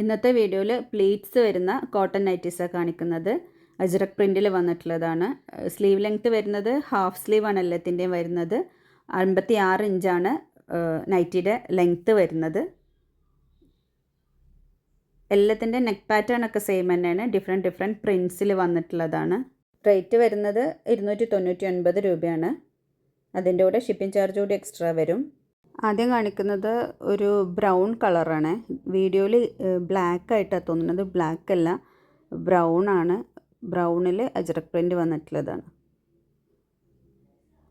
ഇന്നത്തെ വീഡിയോയിൽ പ്ലീറ്റ്സ് വരുന്ന കോട്ടൺ നൈറ്റീസാണ് കാണിക്കുന്നത്. അജ്രക് പ്രിന്റിൽ വന്നിട്ടുള്ളതാണ്. സ്ലീവ് ലെങ്ത്ത് വരുന്നത് ഹാഫ് സ്ലീവാണ് എല്ലാത്തിന്റെയും വരുന്നത്. അൻപത്തി ആറ് ഇഞ്ചാണ് നൈറ്റിയുടെ ലെങ്ത്ത് വരുന്നത്. എല്ലാത്തിന്റെ നെക്ക് പാറ്റേൺ ഒക്കെ സെയിം തന്നെയാണ്. ഡിഫറെന്റ് ഡിഫറെന്റ് പ്രിൻസിൽ വന്നിട്ടുള്ളതാണ്. റേറ്റ് വരുന്നത് ഇരുന്നൂറ്റി തൊണ്ണൂറ്റി ഒൻപത് രൂപയാണ്. അതിന്റെ കൂടെ ഷിപ്പിംഗ് ചാർജ് കൂടി എക്സ്ട്രാ വരും. ആദ്യം കാണിക്കുന്നത് ഒരു ബ്രൗൺ കളറാണ്. വീഡിയോയിൽ ബ്ലാക്ക് ആയിട്ടാണ് തോന്നുന്നത്. ബ്ലാക്ക് അല്ല. ബ്രൗൺ ആണ്. ബ്രൗണിൽ അജറക് പ്രിന്റ് വന്നിട്ടുള്ളതാണ്.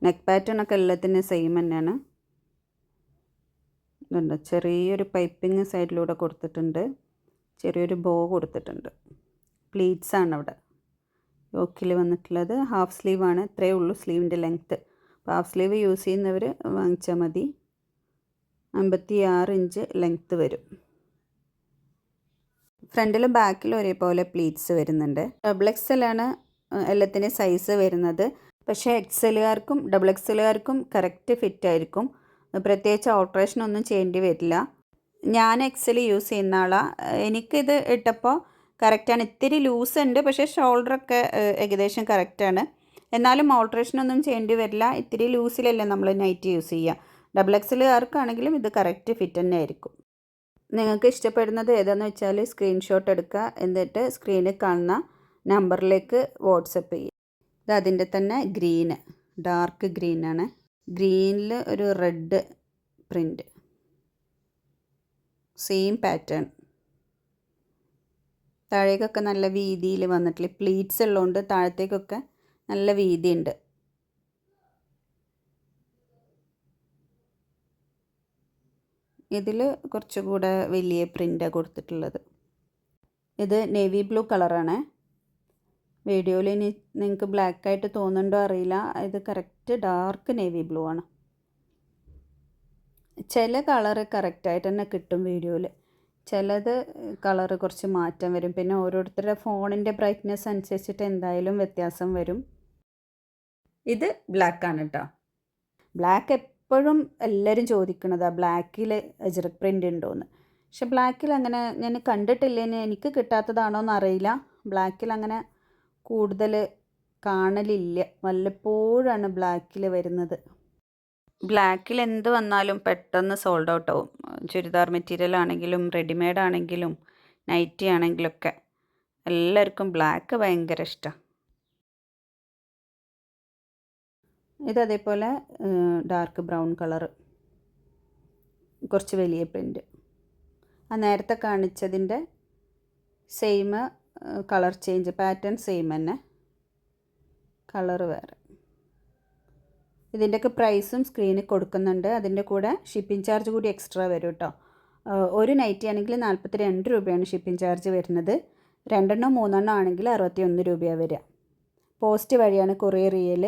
നെക്ക് പാറ്റേൺ ഒക്കെ എല്ലാത്തിനും സെയിം തന്നെയാണ്. ഇതുണ്ട്. ചെറിയൊരു പൈപ്പിങ് സൈഡിലൂടെ കൊടുത്തിട്ടുണ്ട്. ചെറിയൊരു ബോ കൊടുത്തിട്ടുണ്ട്. പ്ലീറ്റ്സ് ആണ് അവിടെ. യോക്കിൽ വന്നിട്ടുള്ളത്. ഹാഫ് സ്ലീവാണ് ഇത്രയേ ഉള്ളൂ സ്ലീവിന്റെ ലെങ്ത്ത് അപ്പോൾ ഹാഫ് സ്ലീവ് യൂസ് ചെയ്യുന്നവർ വാങ്ങിച്ചാൽ മതി. അമ്പത്തി ആറ് ഇഞ്ച് ലെങ്ത്ത് വരും. ഫ്രണ്ടിലും ബാക്കിലും ഒരേപോലെ പ്ലീറ്റ്സ് വരുന്നുണ്ട്. ഡബിൾ എക്സലാണ് എല്ലാത്തിന്റെ സൈസ് വരുന്നത്. പക്ഷേ എക്സലുകാർക്കും ഡബിൾ എക്സലുകാർക്കും കറക്റ്റ് ഫിറ്റ് ആയിരിക്കും. പ്രത്യേകിച്ച് ഓൾട്രേഷൻ ഒന്നും ചെയ്യേണ്ടി വരില്ല. ഞാൻ എക്സൽ യൂസ് ചെയ്യുന്ന ആളാണ് എനിക്കിത് ഇട്ടപ്പോൾ കറക്റ്റാണ് ഇത്തിരി ലൂസ് ഉണ്ട് പക്ഷേ ഷോൾഡറൊക്കെ ഏകദേശം കറക്റ്റാണ് എന്നാലും ഓൾട്രേഷൻ ഒന്നും ചെയ്യേണ്ടി വരില്ല. ഇത്തിരി ലൂസിലല്ലേ നമ്മൾ നൈറ്റ് യൂസ് ചെയ്യുക ഡബിൾ എക്സിൽ ആർക്കാണെങ്കിലും ഇത് കറക്റ്റ് ഫിറ്റ് തന്നെ ആയിരിക്കും നിങ്ങൾക്ക് ഇഷ്ടപ്പെടുന്നത് ഏതാണെന്ന് വെച്ചാൽ സ്ക്രീൻഷോട്ട് എടുക്കുക. എന്നിട്ട് സ്ക്രീനിൽ കാണുന്ന നമ്പറിലേക്ക് വാട്സപ്പ് ചെയ്യുക. ഇത് അതിന്റെ തന്നെ ഗ്രീന് ഡാർക്ക് ഗ്രീനാണ് ഗ്രീനിൽ ഒരു റെഡ് പ്രിന്റ് സെയിം പാറ്റേൺ താഴേക്കൊക്കെ നല്ല വീതിയിൽ വന്നിട്ടില്ല? പ്ലീറ്റ്സ് ഉള്ളതുകൊണ്ട് താഴത്തേക്കൊക്കെ നല്ല വീതിയുണ്ട്. ഇതിൽ കുറച്ചുകൂടെ വലിയ പ്രിന്റാണ് കൊടുത്തിട്ടുള്ളത്. ഇത് നേവി ബ്ലൂ കളറാണ്. വീഡിയോയിൽ ഇനി നിങ്ങൾക്ക് ബ്ലാക്ക് ആയിട്ട് തോന്നുന്നുണ്ടോ അറിയില്ല. ഇത് കറക്റ്റ് ഡാർക്ക് നേവി ബ്ലൂ ആണ്. ചില കളറ് കറക്റ്റായിട്ട് തന്നെ കിട്ടും വീഡിയോയിൽ ചിലത് കളറ് കുറച്ച് മാറ്റം വരും. പിന്നെ ഓരോരുത്തരുടെ ഫോണിന്റെ ബ്രൈറ്റ്നെസ് അനുസരിച്ചിട്ട് എന്തായാലും വ്യത്യാസം വരും. ഇത് ബ്ലാക്കാണ് കേട്ടോ ബ്ലാക്ക് എപ്പോഴും എല്ലാവരും ചോദിക്കണതാണ് ബ്ലാക്കിൽ അജറക് പ്രിന്റ് ഉണ്ടോയെന്ന് പക്ഷെ ബ്ലാക്കിൽ അങ്ങനെ ഞാൻ കണ്ടിട്ടില്ല. കണ്ടിട്ടില്ലേന് എനിക്ക് കിട്ടാത്തതാണോ എന്ന് അറിയില്ല ബ്ലാക്കിൽ അങ്ങനെ കൂടുതൽ കാണലില്ല. വല്ലപ്പോഴാണ് ബ്ലാക്കിൽ വരുന്നത്. ബ്ലാക്കിൽ എന്ത് വന്നാലും പെട്ടെന്ന് സോൾഡ് ഔട്ട് ആവും. ചുരിദാർ മെറ്റീരിയൽ ആണെങ്കിലും റെഡിമെയ്ഡ് ആണെങ്കിലും നൈറ്റി ആണെങ്കിലൊക്കെ എല്ലാവർക്കും ബ്ലാക്ക് ഭയങ്കര ഇഷ്ടമാണ് ഇത് അതേപോലെ ഡാർക്ക് ബ്രൗൺ കളർ കുറച്ച് വലിയ പ്രിന്റ് ആ നേരത്തെ കാണിച്ചതിന്റെ same colour change pattern same തന്നെ. കളർ വേറെ. ഇതിന്റെയൊക്കെ പ്രൈസും സ്ക്രീനിൽ കൊടുക്കുന്നുണ്ട്. അതിന്റെ കൂടെ ഷിപ്പിംഗ് ചാർജ് കൂടി എക്സ്ട്രാ വരും കേട്ടോ ഒരു നൈറ്റി ആണെങ്കിൽ നാൽപ്പത്തി രണ്ട് രൂപയാണ് ഷിപ്പിംഗ് ചാർജ് വരുന്നത്. രണ്ടെണ്ണം മൂന്നെണ്ണം ആണെങ്കിൽ അറുപത്തി ഒന്ന് രൂപയാണ് വരിക. പോസ്റ്റ് വഴിയാണ് കൊറിയർ ചെയ്യൽ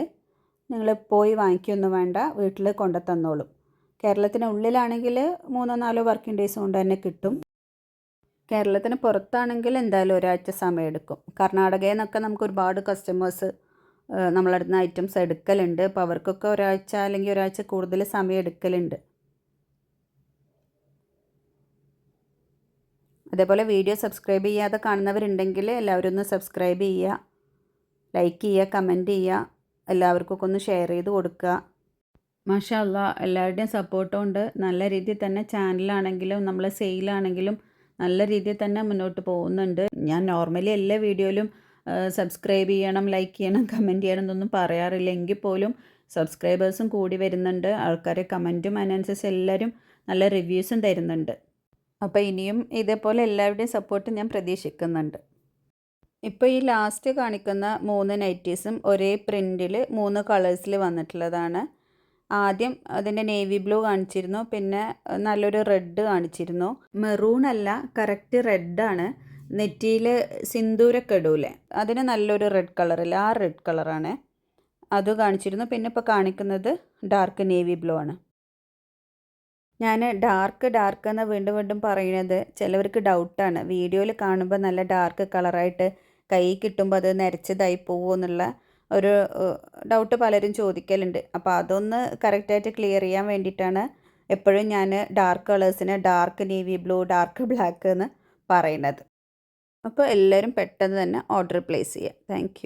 നിങ്ങൾ പോയി വാങ്ങിക്കൊന്നും വേണ്ട വീട്ടിൽ കൊണ്ടു തന്നോളും കേരളത്തിന് ഉള്ളിലാണെങ്കിൽ മൂന്നോ നാലോ വർക്കിംഗ് ഡേയ്സ് കൊണ്ട് തന്നെ കിട്ടും. കേരളത്തിന് പുറത്താണെങ്കിൽ എന്തായാലും ഒരാഴ്ച സമയം എടുക്കും. കർണാടകയിൽ നിന്നൊക്കെ നമുക്ക് ഒരുപാട് കസ്റ്റമേഴ്സ് നമ്മളുടെ നിന്ന് ഐറ്റംസ് എടുക്കലുണ്ട്. അപ്പോൾ അവർക്കൊക്കെ ഒരാഴ്ച അല്ലെങ്കിൽ ഒരാഴ്ച കൂടുതൽ സമയം എടുക്കലുണ്ട്. അതേപോലെ വീഡിയോ സബ്സ്ക്രൈബ് ചെയ്യാതെ കാണുന്നവരുണ്ടെങ്കിൽ എല്ലാവരും ഒന്ന് സബ്സ്ക്രൈബ് ചെയ്യുക. ലൈക്ക് ചെയ്യുക കമന്റ് ചെയ്യുക. എല്ലാവർക്കൊക്കെ ഒന്ന് ഷെയർ ചെയ്ത് കൊടുക്കുക. മാഷല്ല എല്ലാവരുടെയും സപ്പോർട്ട് കൊണ്ട് നല്ല രീതിയിൽ തന്നെ ചാനലാണെങ്കിലും നമ്മൾ സെയിലാണെങ്കിലും നല്ല രീതിയിൽ തന്നെ മുന്നോട്ട് പോകുന്നുണ്ട്. ഞാൻ നോർമലി എല്ലാ വീഡിയോയിലും സബ്സ്ക്രൈബ് ചെയ്യണം ലൈക്ക് ചെയ്യണം കമന്റ് ചെയ്യണം എന്നൊന്നും പറയാറില്ല. എങ്കിൽ പോലും സബ്സ്ക്രൈബേഴ്സും കൂടി വരുന്നുണ്ട്. ആൾക്കാരെ കമന്റും അതിനനുസരിച്ച് എല്ലാവരും നല്ല റിവ്യൂസും തരുന്നുണ്ട്. അപ്പോൾ ഇനിയും ഇതേപോലെ എല്ലാവരുടെയും സപ്പോർട്ട് ഞാൻ പ്രതീക്ഷിക്കുന്നുണ്ട്. ഇപ്പോൾ ഈ ലാസ്റ്റ് കാണിക്കുന്ന മൂന്ന് നൈറ്റീസും ഒരേ പ്രിന്റിൽ മൂന്ന് കളേഴ്സിൽ വന്നിട്ടുള്ളതാണ്. ആദ്യം അതിന്റെ നേവി ബ്ലൂ കാണിച്ചിരുന്നു പിന്നെ നല്ലൊരു റെഡ് കാണിച്ചിരുന്നു. മെറൂൺ അല്ല കറക്റ്റ് റെഡാണ് നെറ്റിയിൽ സിന്ദൂരൊക്കെ ഇടൂലേ അതിന് നല്ലൊരു റെഡ് കളറില്ല ആ റെഡ് കളറാണ് അത് കാണിച്ചിരുന്നു പിന്നെ ഇപ്പോൾ കാണിക്കുന്നത് ഡാർക്ക് നേവി ബ്ലൂ ആണ്. ഞാൻ ഡാർക്ക് ഡാർക്ക് എന്ന് വീണ്ടും വീണ്ടും പറയുന്നത്. ചിലവർക്ക് ഡൗട്ടാണ് വീഡിയോയിൽ കാണുമ്പോൾ നല്ല ഡാർക്ക് കളറായിട്ട് കൈ കിട്ടുമ്പോൾ അത് നരച്ചതായി പോകുമോ എന്നുള്ള ഒരു ഡൗട്ട് പലരും ചോദിക്കലുണ്ട്. അപ്പോൾ അതൊന്ന് കറക്റ്റായിട്ട് ക്ലിയർ ചെയ്യാൻ വേണ്ടിയിട്ടാണ് എപ്പോഴും ഞാൻ dark കളേഴ്സിന് dark navy blue dark black എന്ന് പറയുന്നത്. അപ്പോൾ എല്ലാവരും പെട്ടെന്ന് തന്നെ ഓർഡർ പ്ലേസ് ചെയ്യുക താങ്ക്